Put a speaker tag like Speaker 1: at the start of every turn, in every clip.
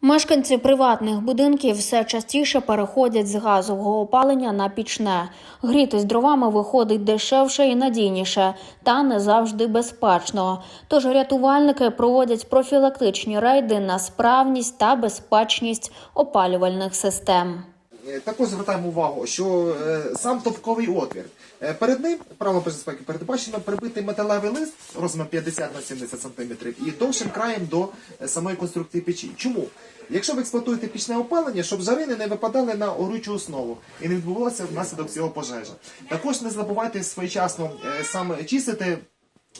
Speaker 1: Мешканці приватних будинків все частіше переходять з газового опалення на пічне. Грітись дровами виходить дешевше і надійніше, та не завжди безпечно. Тож рятувальники проводять профілактичні рейди на справність та безпечність опалювальних систем.
Speaker 2: Е, Також звертаємо увагу, що е, сам топковий отвір. е, Перед ним правило безпеки передбачено прибитий металевий лист розміром 50 на 70 см і довшим краєм до самої конструкції печі. Чому? Якщо ви експлуатуєте пічне опалення, щоб жарини не випадали на горючу основу і не відбувалося внаслідок цього пожежа. Також не забувайте своєчасно саме чистити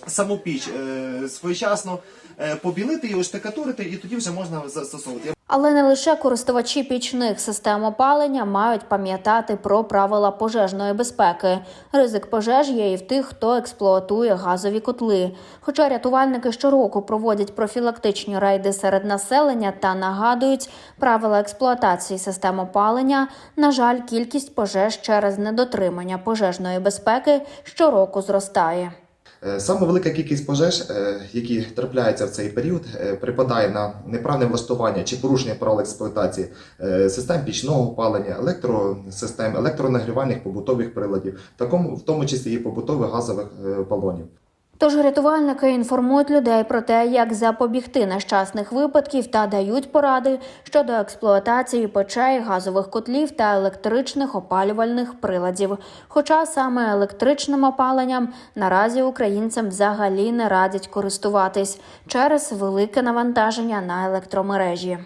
Speaker 2: саму піч, е, своєчасно е, побілити її, штукатурити, і тоді вже можна застосовувати.
Speaker 1: Але не лише користувачі пічних систем опалення мають пам'ятати про правила пожежної безпеки. Ризик пожеж є і в тих, хто експлуатує газові котли. Хоча рятувальники щороку проводять профілактичні рейди серед населення та нагадують правила експлуатації систем опалення, на жаль, кількість пожеж через недотримання пожежної безпеки щороку зростає.
Speaker 2: Е, Саме велика кількість пожеж, е, які трапляються в цей період, е, припадає на неправне влаштування чи порушення правил експлуатації систем пічного опалення, електросистем, електронагрівальних побутових приладів, в тому числі і побутових газових балонів.
Speaker 1: Тож рятувальники інформують людей про те, як запобігти нещасних випадків та дають поради щодо експлуатації печей, газових котлів та електричних опалювальних приладів. Хоча саме електричним опаленням наразі українцям взагалі не радять користуватись через велике навантаження на електромережі.